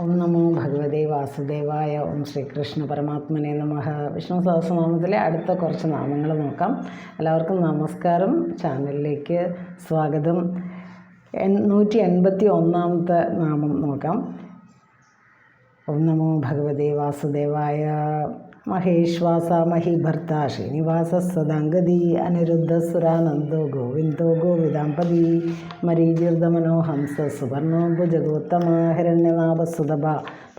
ഓം നമോ ഭഗവതേ വാസുദേവായ ഓം ശ്രീകൃഷ്ണ പരമാത്മനെ നമഃ. വിഷ്ണു സഹസ്രനാമത്തിലെ അടുത്ത കുറച്ച് നാമങ്ങൾ നോക്കാം. എല്ലാവർക്കും നമസ്കാരം. ചാനലിലേക്ക് സ്വാഗതം. നൂറ്റി എൺപത്തി ഒന്നാമത്തെ നാമം നോക്കാം. ഓം നമോ ഭഗവതേ വാസുദേവായ മഹേശ്വാസ മഹിഭർത്ത ശ്രീനിവാസ സദാംഗതി അനിരുദ്ധ സുരാനന്ദോ ഗോവിന്ദോ ഗോവിദാംപതി മരീചീർദമനോ ഹംസ സുവർണോ ഭുജഗോത്തമ ഹിരണ്യനാഭ സുതഭ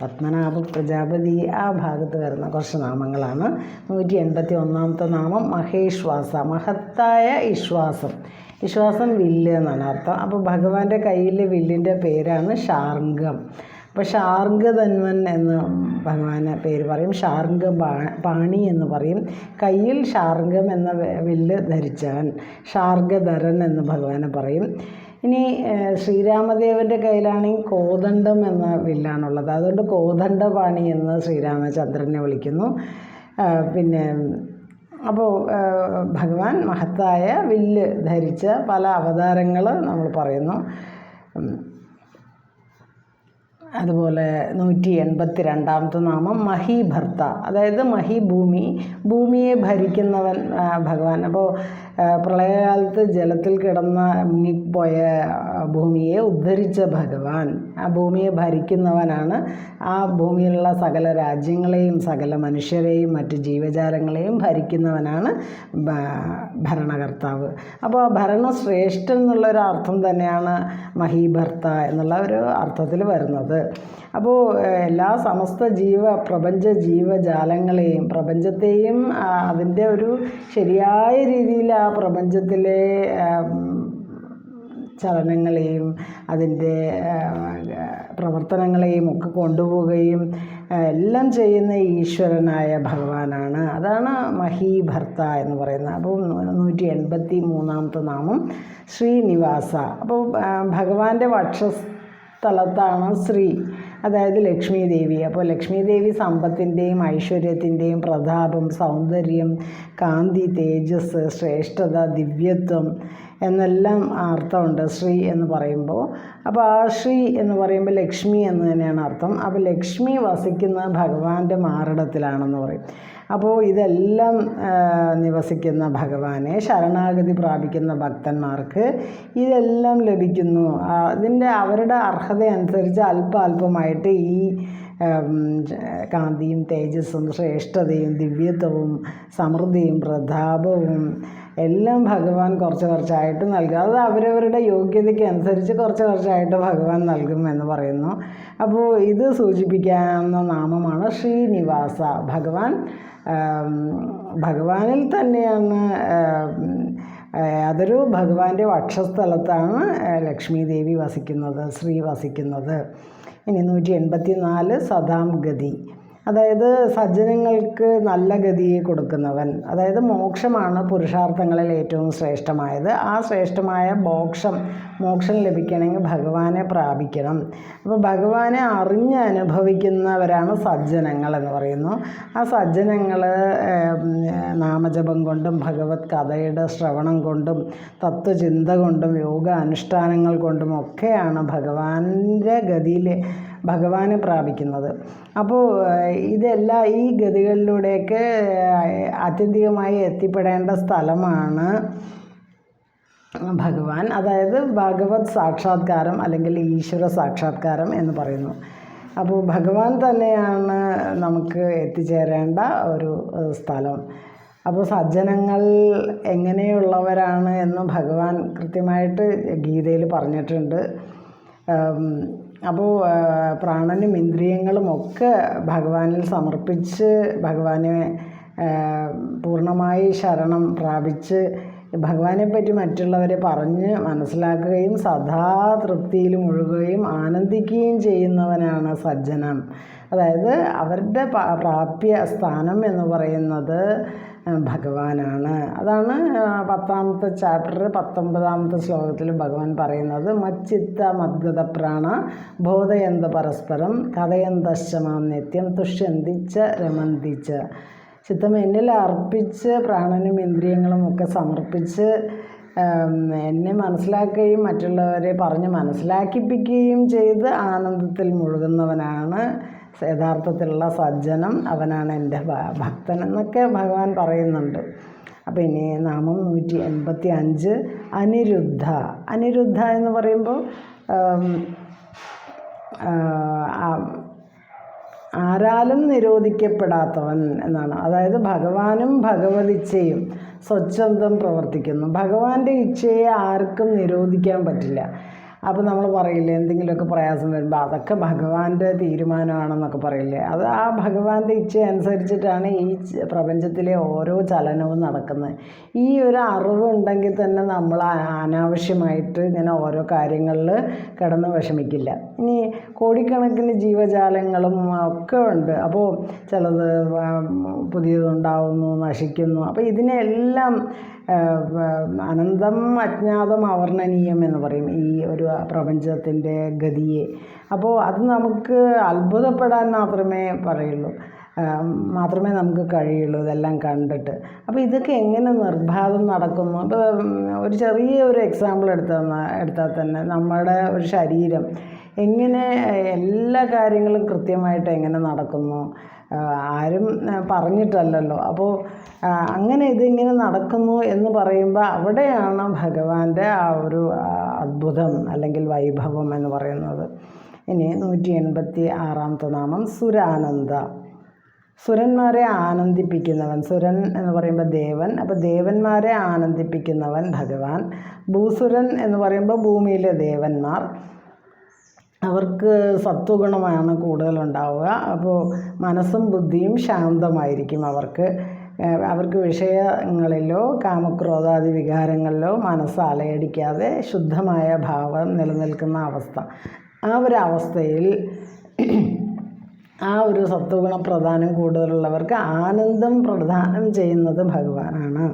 പത്മനാഭ പ്രജാപതി. ആ ഭാഗത്ത് വരുന്ന കുറച്ച് നാമങ്ങളാണ്. നൂറ്റി എൺപത്തി ഒന്നാമത്തെ നാമം മഹേശ്വാസ മഹത്തായ വിശ്വാസം. വിശ്വാസം വില്ല് എന്നാണ് അർത്ഥം. അപ്പോൾ ഭഗവാന്റെ കയ്യിലെ വില്ലിന്റെ പേരാണ് ഷാർഗം അപ്പോൾ ഷാർഗധന്വൻ എന്ന് ഭഗവാന് പേര് പറയും ഷാർഗ പാണി എന്ന് പറയും. കയ്യിൽ ഷാർഗം എന്ന വില്ല് ധരിച്ചവൻ ഷാർഗധരൻ എന്ന് ഭഗവാനെ പറയും. ഇനി ശ്രീരാമദേവന്റെ കയ്യിലാണെങ്കിൽ കോദണ്ഡം എന്ന വില്ലാണുള്ളത്. അതുകൊണ്ട് കോദണ്ഡപാണി എന്ന് ശ്രീരാമചന്ദ്രനെ വിളിക്കുന്നു. പിന്നെ അപ്പോൾ ഭഗവാൻ മഹത്തായ വില്ല് ധരിച്ച പല അവതാരങ്ങൾ നമ്മൾ പറയുന്നു. അതുപോലെ നൂറ്റി എൺപത്തി രണ്ടാമത്തെ നാമം മഹീഭർത്ത. അതായത് മഹിഭൂമി ഭൂമിയെ ഭരിക്കുന്നവൻ ഭഗവാൻ. അപ്പോൾ പ്രളയകാലത്ത് ജലത്തിൽ കിടന്ന മുങ്ങിപ്പോയ ഭൂമിയെ ഉദ്ധരിച്ച ഭഗവാൻ. ആ ഭൂമിയെ ഭരിക്കുന്നവനാണ് ആ ഭൂമിയിലുള്ള സകല രാജ്യങ്ങളെയും സകല മനുഷ്യരെയും മറ്റ് ജീവജാലങ്ങളെയും ഭരിക്കുന്നവനാണ് ഭരണകർത്താവ്. അപ്പോൾ ആ ഭരണശ്രേഷ്ഠൻ എന്നുള്ളൊരു അർത്ഥം തന്നെയാണ് മഹീഭർത്ത എന്നുള്ള ഒരു അർത്ഥത്തിൽ വരുന്നത്. അപ്പോൾ എല്ലാ സമസ്ത ജീവ പ്രപഞ്ച ജീവജാലങ്ങളെയും പ്രപഞ്ചത്തെയും അതിന്റെ ഒരു ശരിയായ രീതിയിൽ ആ പ്രപഞ്ചത്തിലെ ചലനങ്ങളെയും അതിന്റെ പ്രവർത്തനങ്ങളെയും ഒക്കെ കൊണ്ടുപോവുകയും എല്ലാം ചെയ്യുന്ന ഈശ്വരനായ ഭഗവാനാണ്. അതാണ് മഹീഭർത്ത എന്ന് പറയുന്നത്. അപ്പോൾ നൂറ്റി എൺപത്തി മൂന്നാമത്തെ നാമം ശ്രീനിവാസ. അപ്പോൾ ഭഗവാന്റെ വക്ഷസ്ഥലത്താണ് ശ്രീ. അതായത് ലക്ഷ്മി ദേവി അപ്പോൾ ലക്ഷ്മി ദേവി സമ്പത്തിന്റെയും ഐശ്വര്യത്തിന്റെയും പ്രതാപം സൗന്ദര്യം കാന്തി തേജസ് ശ്രേഷ്ഠത ദിവ്യത്വം എന്നെല്ലാം അർത്ഥമുണ്ട് ശ്രീ എന്ന് പറയുമ്പോൾ. അപ്പോൾ ആ ശ്രീ എന്ന് പറയുമ്പോൾ ലക്ഷ്മി എന്ന് തന്നെയാണ് അർത്ഥം. അപ്പോൾ ലക്ഷ്മി വസിക്കുന്നത് ഭഗവാന്റെ മാറിടത്തിലാണെന്ന് പറയും. അപ്പോൾ ഇതെല്ലാം നിവസിക്കുന്ന ഭഗവാനെ ശരണാഗതി പ്രാപിക്കുന്ന ഭക്തന്മാർക്ക് ഇതെല്ലാം ലഭിക്കുന്നു. അതിന്റെ അവരുടെ അർഹത അനുസരിച്ച് അല്പ അല്പമായിട്ട് ഈ കാന്തിയും തേജസ്സും ശ്രേഷ്ഠതയും ദിവ്യത്വവും സമൃദ്ധിയും പ്രതാപവും എല്ലാം ഭഗവാൻ കുറച്ച് കുറച്ചായിട്ട് നൽകും. അത് അവരവരുടെ യോഗ്യതയ്ക്ക് അനുസരിച്ച് കുറച്ച് കുറച്ചായിട്ട് ഭഗവാൻ നൽകും എന്ന് പറയുന്നു. അപ്പോൾ ഇത് സൂചിപ്പിക്കാവുന്ന നാമമാണ് ശ്രീനിവാസ. ഭഗവാൻ ഭഗവാനിൽ തന്നെയാണ് അതൊരു ഭഗവാന്റെ വക്ഷസ്ഥലത്താണ് ലക്ഷ്മി ദേവി വസിക്കുന്നത് ശ്രീ വസിക്കുന്നത്. ഇനി നൂറ്റി എൺപത്തി നാല് സദാം ഗതി. അതായത് സജ്ജനങ്ങൾക്ക് നല്ല ഗതിയെ കൊടുക്കുന്നവൻ അതായത് മോക്ഷമാണ് പുരുഷാർത്ഥങ്ങളിൽ ഏറ്റവും ശ്രേഷ്ഠമായത്. ആ ശ്രേഷ്ഠമായ മോക്ഷം മോക്ഷം ലഭിക്കണമെങ്കിൽ ഭഗവാനെ പ്രാപിക്കണം. അപ്പോൾ ഭഗവാനെ അറിഞ്ഞ് അനുഭവിക്കുന്നവരാണ് സജ്ജനങ്ങൾ എന്ന് പറയുന്നു. ആ സജ്ജനങ്ങൾ നാമജപം കൊണ്ടും ഭഗവത് കഥയുടെ ശ്രവണം കൊണ്ടും തത്വചിന്ത കൊണ്ടും യോഗ അനുഷ്ഠാനങ്ങൾ കൊണ്ടും ഒക്കെയാണ് ഭഗവാന്റെ ഗതിയിൽ ഭഗവാനെ പ്രാപിക്കുന്നത്. അപ്പോൾ ഇതെല്ലാം ഈ ഗതികളിലൂടെയൊക്കെ ആത്യന്തികമായി എത്തിപ്പെടേണ്ട സ്ഥലമാണ് ഭഗവാൻ. അതായത് ഭഗവത് സാക്ഷാത്കാരം അല്ലെങ്കിൽ ഈശ്വര സാക്ഷാത്കാരം എന്ന് പറയുന്നു. അപ്പോൾ ഭഗവാൻ തന്നെയാണ് നമുക്ക് എത്തിച്ചേരേണ്ട ഒരു സ്ഥലം. അപ്പോൾ സജ്ജനങ്ങൾ എങ്ങനെയുള്ളവരാണ് എന്ന് ഭഗവാൻ കൃത്യമായിട്ട് ഗീതയിൽ പറഞ്ഞിട്ടുണ്ട്. അപ്പോൾ പ്രാണനും ഇന്ദ്രിയങ്ങളും ഒക്കെ ഭഗവാനിൽ സമർപ്പിച്ച് ഭഗവാനെ പൂർണമായി ശരണം പ്രാപിച്ച് ഭഗവാനെ പറ്റി മറ്റുള്ളവരെ പറഞ്ഞ് മനസ്സിലാക്കുകയും സദാ തൃപ്തിയിൽ മുഴുകുകയും ആനന്ദിക്കുകയും ചെയ്യുന്നവനാണ് സജ്ജനം. അതായത് അവരുടെ പ്രാപ്യ സ്ഥാനം എന്ന് പറയുന്നത് ഭഗവാനാണ്. അതാണ് പത്താമത്തെ ചാപ്റ്റർ പത്തൊമ്പതാമത്തെ ശ്ലോകത്തിൽ ഭഗവാൻ പറയുന്നത് മച്ചിത്ത മദ്ഗത പ്രാണ ബോധയന്ത പരസ്പരം കഥയന്തശ്ചമാം നിത്യം തുഷ്യന്തിച്ച രമന്തിച്ച ചിത്തം എന്നിൽ അർപ്പിച്ച് പ്രാണനും ഇന്ദ്രിയങ്ങളും ഒക്കെ സമർപ്പിച്ച് എന്നെ മനസ്സിലാക്കുകയും മറ്റുള്ളവരെ പറഞ്ഞ് മനസ്സിലാക്കിപ്പിക്കുകയും ചെയ്ത് ആനന്ദത്തിൽ മുഴുകുന്നവനാണ് യഥാർത്ഥത്തിലുള്ള സജ്ജനം അവനാണ് എന്റെ ഭക്തൻ എന്നൊക്കെ ഭഗവാൻ പറയുന്നുണ്ട്. അപ്പോൾ ഇനി നാമം നൂറ്റി എൺപത്തി അഞ്ച് അനിരുദ്ധ. അനിരുദ്ധ എന്ന് പറയുമ്പോൾ ആരാലും നിരോധിക്കപ്പെടാത്തവൻ എന്നാണ്. അതായത് ഭഗവാനും ഭഗവതിച്ഛയും സ്വച്ഛന്തം പ്രവർത്തിക്കുന്നു. ഭഗവാന്റെ ഇച്ഛയെ ആർക്കും നിരോധിക്കാൻ പറ്റില്ല. അപ്പോൾ നമ്മൾ പറയില്ലേ എന്തെങ്കിലുമൊക്കെ പ്രയാസം വരുമ്പോൾ അതൊക്കെ ഭഗവാന്റെ തീരുമാനമാണെന്നൊക്കെ പറയില്ലേ? അത് ആ ഭഗവാന്റെ ഇച്ഛ അനുസരിച്ചിട്ടാണ് ഈ പ്രപഞ്ചത്തിലെ ഓരോ ചലനവും നടക്കുന്നത്. ഈ ഒരു അറിവ് ഉണ്ടെങ്കിൽ തന്നെ നമ്മൾ അനാവശ്യമായിട്ട് ഇങ്ങനെ ഓരോ കാര്യങ്ങളിൽ കിടന്ന് വിഷമിക്കില്ല. ഇനി കോടിക്കണക്കിന് ജീവജാലങ്ങളും ഒക്കെ ഉണ്ട്. അപ്പോൾ ചിലത് പുതിയതുണ്ടാവുന്നു നശിക്കുന്നു. അപ്പോൾ ഇതിനെല്ലാം അനന്തം അജ്ഞാതം അവർണനീയം എന്ന് പറയും ഈ ഒരു പ്രപഞ്ചത്തിന്റെ ഗതിയെ. അപ്പോൾ അത് നമുക്ക് അത്ഭുതപ്പെടാൻ മാത്രമേ പറയുള്ളൂ. മാത്രമേ നമുക്ക് കഴിയുള്ളൂ ഇതെല്ലാം കണ്ടിട്ട്. അപ്പോൾ ഇതൊക്കെ എങ്ങനെ നിർബാധം നടക്കുന്നു? അപ്പോൾ ഒരു ചെറിയ ഒരു എക്സാമ്പിൾ എടുത്താൽ എടുത്താൽ തന്നെ നമ്മുടെ ഒരു ശരീരം എങ്ങനെ എല്ലാ കാര്യങ്ങളും കൃത്യമായിട്ട് എങ്ങനെ നടക്കുന്നു? ആരും പറഞ്ഞിട്ടല്ലല്ലോ. അപ്പോൾ അങ്ങനെ ഇതിങ്ങനെ നടക്കുന്നു എന്ന് പറയുമ്പോൾ അവിടെയാണ് ഭഗവാന്റെ ആ ഒരു അത്ഭുതം അല്ലെങ്കിൽ വൈഭവം എന്ന് പറയുന്നത്. ഇനി നൂറ്റി എൺപത്തി ആറാമത്തെ നാമം സുരാനന്ദ. സുരന്മാരെ ആനന്ദിപ്പിക്കുന്നവൻ സുരൻ എന്ന് പറയുമ്പോൾ ദേവൻ അപ്പോൾ ദേവന്മാരെ ആനന്ദിപ്പിക്കുന്നവൻ ഭഗവാൻ. ഭൂസുരൻ എന്ന് പറയുമ്പോൾ ഭൂമിയിലെ ദേവന്മാർ. അവർക്ക് സത്വഗുണമാണ് കൂടുതലുണ്ടാവുക. അപ്പോൾ മനസ്സും ബുദ്ധിയും ശാന്തമായിരിക്കും അവർക്ക്. അവർക്ക് വിഷയങ്ങളിലോ കാമക്രോധാദി വികാരങ്ങളിലോ മനസ്സ് അലയടിക്കാതെ ശുദ്ധമായ ഭാവം നിലനിൽക്കുന്ന അവസ്ഥ. ആ ഒരു അവസ്ഥയിൽ ആ ഒരു സത്വഗുണ പ്രധാനം കൂടുതലുള്ളവർക്ക് ആനന്ദം പ്രദാനം ചെയ്യുന്നത് ഭഗവാനാണ്.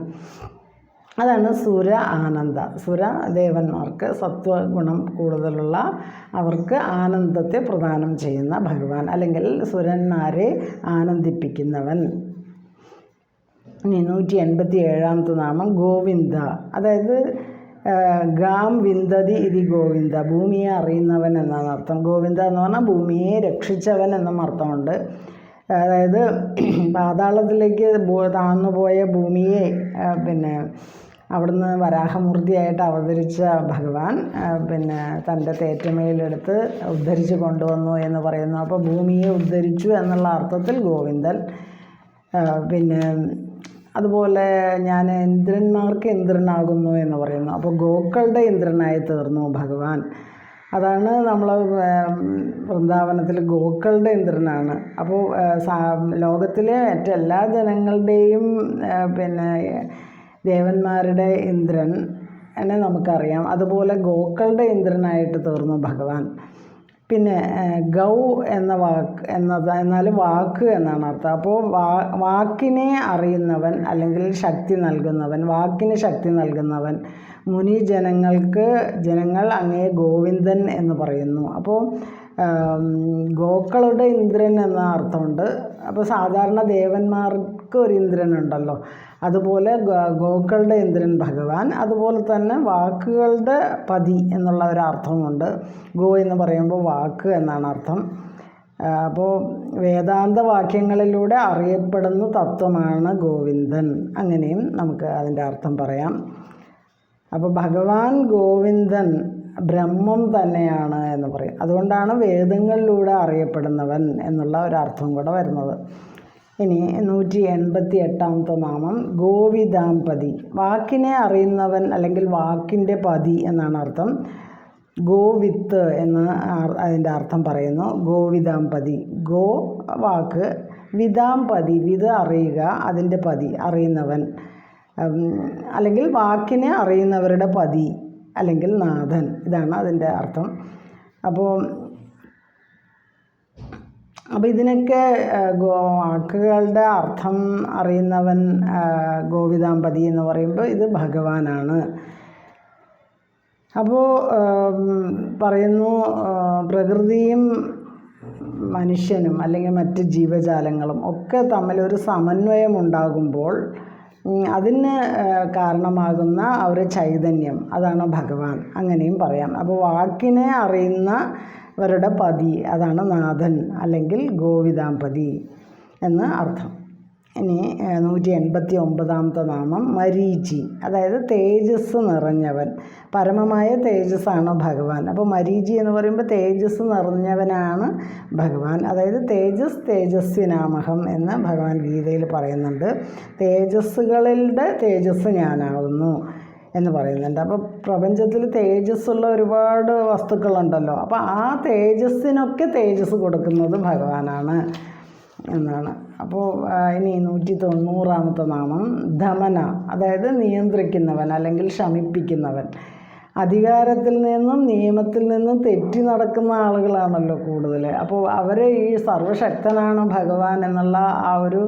അതാണ് സുര ആനന്ദ. സുര ദേവന്മാർക്ക് സത്വഗുണം കൂടുതലുള്ള അവർക്ക് ആനന്ദത്തെ പ്രദാനം ചെയ്യുന്ന ഭഗവാൻ അല്ലെങ്കിൽ സുരന്മാരെ ആനന്ദിപ്പിക്കുന്നവൻ. ഇനി നൂറ്റി എൺപത്തി ഏഴാമത്തെ നാമം ഗോവിന്ദ. അതായത് ഗാം വിന്ദതി ഇതി ഗോവിന്ദ. ഭൂമിയെ അറിയുന്നവൻ എന്നാണ് അർത്ഥം. ഗോവിന്ദ എന്ന് പറഞ്ഞാൽ ഭൂമിയെ രക്ഷിച്ചവൻ എന്നും അർത്ഥമുണ്ട്. അതായത് പാതാളത്തിലേക്ക് താഴ്ന്നു പോയ ഭൂമിയെ പിന്നെ അവിടുന്ന് വരാഹമൂർത്തിയായിട്ട് അവതരിച്ച ഭഗവാൻ പിന്നെ തന്റെ തേറ്റമയിലെടുത്ത് ഉദ്ധരിച്ച് കൊണ്ടുവന്നു എന്ന് പറയുന്നു. അപ്പോൾ ഭൂമിയെ ഉദ്ധരിച്ചു എന്നുള്ള അർത്ഥത്തിൽ ഗോവിന്ദൻ പിന്നെ അതുപോലെ ഞാൻ ഇന്ദ്രന്മാർക്ക് ഇന്ദ്രനാകുന്നു എന്ന് പറയുന്നു. അപ്പോൾ ഗോക്കളുടെ ഇന്ദ്രനായി തീർന്നു ഭഗവാൻ. അതാണ് നമ്മൾ വൃന്ദാവനത്തിൽ ഗോക്കളുടെ ഇന്ദ്രനാണ്. അപ്പോൾ ലോകത്തിലെ മറ്റെല്ലാ ജനങ്ങളുടെയും പിന്നെ ദേവന്മാരുടെ ഇന്ദ്രൻ എന്നെ നമുക്കറിയാം. അതുപോലെ ഗോക്കളുടെ ഇന്ദ്രനായിട്ട് തീർന്നു ഭഗവാൻ. പിന്നെ ഗൗ എന്ന വാക്ക് എന്നത് എന്നാൽ വാക്ക് എന്നാണ് അർത്ഥം. അപ്പോൾ വാ വാക്കിനെ അറിയുന്നവൻ അല്ലെങ്കിൽ ശക്തി നൽകുന്നവൻ വാക്കിന് ശക്തി നൽകുന്നവൻ മുനി ജനങ്ങൾക്ക് ജനങ്ങൾ അങ്ങേ ഗോവിന്ദൻ എന്ന് പറയുന്നു. അപ്പോൾ ഗോക്കളുടെ ഇന്ദ്രൻ എന്ന അർത്ഥമുണ്ട്. അപ്പോൾ സാധാരണ ദേവന്മാർക്ക് ഒരു ഇന്ദ്രൻ ഉണ്ടല്ലോ. അതുപോലെ ഗോക്കളുടെ ഇന്ദ്രൻ ഭഗവാൻ അതുപോലെ തന്നെ വാക്കുകളുടെ പതി എന്നുള്ള ഒരു അർത്ഥമുണ്ട്. ഗോ എന്ന് പറയുമ്പോൾ വാക്ക് എന്നാണ് അർത്ഥം. അപ്പോൾ വേദാന്ത വാക്യങ്ങളിലൂടെ അറിയപ്പെടുന്ന തത്വമാണ് ഗോവിന്ദൻ. അങ്ങനെയും നമുക്ക് അതിന്റെ അർത്ഥം പറയാം. അപ്പോൾ ഭഗവാൻ ഗോവിന്ദൻ ബ്രഹ്മം തന്നെയാണ് എന്ന് പറയും. അതുകൊണ്ടാണ് വേദങ്ങളിലൂടെ അറിയപ്പെടുന്നവൻ എന്നുള്ള ഒരർത്ഥം കൂടെ വരുന്നത്. ഇനി നൂറ്റി എൺപത്തി എട്ടാമത്തെ നാമം ഗോവിദാംപതി. വാക്കിനെ അറിയുന്നവൻ അല്ലെങ്കിൽ വാക്കിന്റെ പതി എന്നാണ് അർത്ഥം. ഗോവിത്ത് എന്ന് അതിന്റെ അർത്ഥം പറയുന്നു. ഗോവിദാംപതി. ഗോ വാക്ക് വിദാംപതി വിത് അറിയുക അതിന്റെ പതി അറിയുന്നവൻ. അല്ലെങ്കിൽ വാക്കിനെ അറിയുന്നവരുടെ പതി അല്ലെങ്കിൽ നാഥൻ. ഇതാണ് അതിന്റെ അർത്ഥം. അപ്പോൾ അപ്പോൾ ഇതിനൊക്കെ വാക്കുകളുടെ അർത്ഥം അറിയുന്നവൻ ഗോവിതാമ്പതി എന്ന് പറയുമ്പോൾ ഇത് ഭഗവാനാണ്. അപ്പോൾ പറയുന്നു പ്രകൃതിയും മനുഷ്യനും അല്ലെങ്കിൽ മറ്റ് ജീവജാലങ്ങളും ഒക്കെ തമ്മിലൊരു സമന്വയം ഉണ്ടാകുമ്പോൾ അതിന് കാരണമാകുന്ന ഒരു ചൈതന്യം അതാണ് ഭഗവാൻ. അങ്ങനെയും പറയാം. അപ്പോൾ വാക്കിനെ അറിയുന്നവരുടെ പതി അതാണ് നാഥൻ അല്ലെങ്കിൽ ഗോവിതാംപതി എന്ന് അർത്ഥം. ഇനി നൂറ്റി എൺപത്തി ഒമ്പതാമത്തെ നാമം മരീചി. അതായത് തേജസ് നിറഞ്ഞവൻ. പരമമായ തേജസ്സാണ് ഭഗവാൻ. അപ്പോൾ മരീചി എന്ന് പറയുമ്പോൾ തേജസ് നിറഞ്ഞവനാണ് ഭഗവാൻ. അതായത് തേജസ് തേജസ്വിനാമഹം എന്ന് ഭഗവാൻ ഗീതയിൽ പറയുന്നുണ്ട്. തേജസ്സുകളുടെ തേജസ് ഞാനാകുന്നു. എന്ന് പറയുന്നുണ്ട്. അപ്പോൾ പ്രപഞ്ചത്തിൽ തേജസ്സുള്ള ഒരുപാട് വസ്തുക്കളുണ്ടല്ലോ. അപ്പോൾ ആ തേജസ്സിനൊക്കെ തേജസ് കൊടുക്കുന്നത് ഭഗവാനാണ് എന്നാണ്. അപ്പോൾ ഇനി നൂറ്റി തൊണ്ണൂറാമത്തെ നാമം ധമന അതായത് നിയന്ത്രിക്കുന്നവൻ അല്ലെങ്കിൽ ശമിപ്പിക്കുന്നവൻ. അധികാരത്തിൽ നിന്നും നിയമത്തിൽ നിന്നും തെറ്റി നടക്കുന്ന ആളുകളാണല്ലോ കൂടുതൽ അപ്പോൾ അവരെ ഈ സർവശക്തനാണ് ഭഗവാൻ എന്നുള്ള ആ ഒരു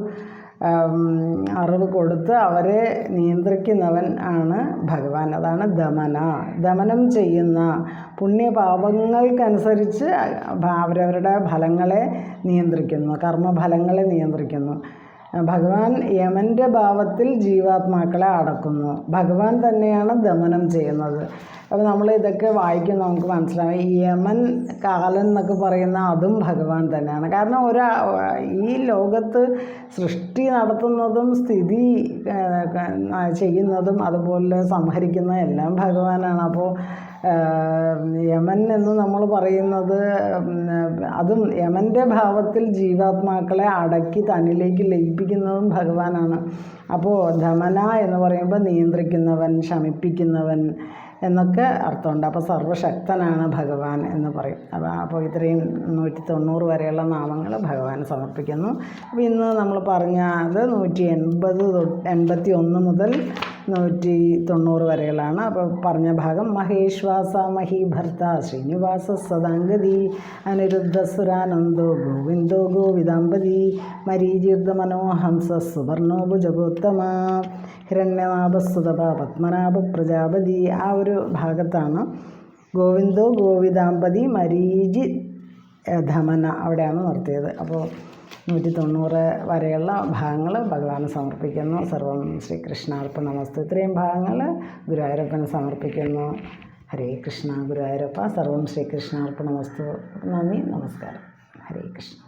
അറിവ് കൊടുത്ത് അവരെ നിയന്ത്രിക്കുന്നവൻ ആണ് ഭഗവാൻ. അതാണ് ദമന. ദമനം ചെയ്യുന്ന പുണ്യപാപങ്ങൾക്കനുസരിച്ച് അവരവരുടെ ഫലങ്ങളെ നിയന്ത്രിക്കുന്നു കർമ്മഫലങ്ങളെ നിയന്ത്രിക്കുന്നു. ഭഗവാൻ യമന്റെ ഭാവത്തിൽ ജീവാത്മാക്കളെ അടക്കുന്നു. ഭഗവാൻ തന്നെയാണ് ദമനം ചെയ്യുന്നത്. അപ്പോൾ നമ്മൾ ഇതൊക്കെ വായിക്കുമ്പോൾ നമുക്ക് മനസ്സിലാവും. യമൻ കാലൻ എന്നൊക്കെ പറയുന്ന അതും ഭഗവാൻ തന്നെയാണ്. കാരണം ഒരാ ഈ ലോകത്ത് സൃഷ്ടി നടത്തുന്നതും സ്ഥിതി ചെയ്യുന്നതും അതുപോലെ സംഹരിക്കുന്നതും എല്ലാം ഭഗവാനാണ്. അപ്പോൾ യമൻ എന്ന് നമ്മൾ പറയുന്നത് അതും യമന്റെ ഭാവത്തിൽ ജീവാത്മാക്കളെ അടക്കി തന്നിലേക്ക് ലയിപ്പിക്കുന്നതും ഭഗവാനാണ്. അപ്പോൾ ധമന എന്ന് പറയുമ്പോൾ നിയന്ത്രിക്കുന്നവൻ ശമിപ്പിക്കുന്നവൻ എന്നൊക്കെ അർത്ഥമുണ്ട്. അപ്പോൾ സർവശക്തനാണ് ഭഗവാൻ എന്ന് പറയും. അപ്പോൾ അപ്പോൾ ഇത്രയും നൂറ്റി തൊണ്ണൂറ് വരെയുള്ള നാമങ്ങൾ ഭഗവാൻ സമർപ്പിക്കുന്നു. അപ്പോൾ ഇന്ന് നമ്മൾ പറഞ്ഞത് നൂറ്റി എൺപത് എൺപത്തി ഒന്ന് മുതൽ നൂറ്റി തൊണ്ണൂറ് വരെകളാണ്. അപ്പോൾ പറഞ്ഞ ഭാഗം മഹേശ്വാസ മഹീഭർത്ത ശ്രീനിവാസ സദാംഗതി അനിരുദ്ധ സുരാനന്ദോ ഗോവിന്ദോ ഗോവിദാമ്പതി മരീചീർദ്ധ മനോഹംസ സുവർണോ ഭുജഗോത്തമ ഹിരണ്യനാഭസുതപ പത്മനാഭ പ്രജാപതി ആ ഒരു ഭാഗത്താണ്. ഗോവിന്ദോ ഗോവിദാമ്പതി മരീചി ധമന അവിടെയാണ് നിർത്തിയത് അപ്പോൾ നൂറ്റി തൊണ്ണൂറ് വരെയുള്ള ഭാഗങ്ങൾ ഭഗവാന് സമർപ്പിക്കുന്നു. സർവം ശ്രീകൃഷ്ണാർപ്പണമസ്തു ഇത്രയും ഭാഗങ്ങൾ ഗുരുവായൂരപ്പന് സമർപ്പിക്കുന്നു. ഹരേ കൃഷ്ണ ഗുരുവായൂരപ്പ. സർവം ശ്രീകൃഷ്ണാർപ്പണമസ്തു നന്ദി. നമസ്കാരം. ഹരേ കൃഷ്ണ.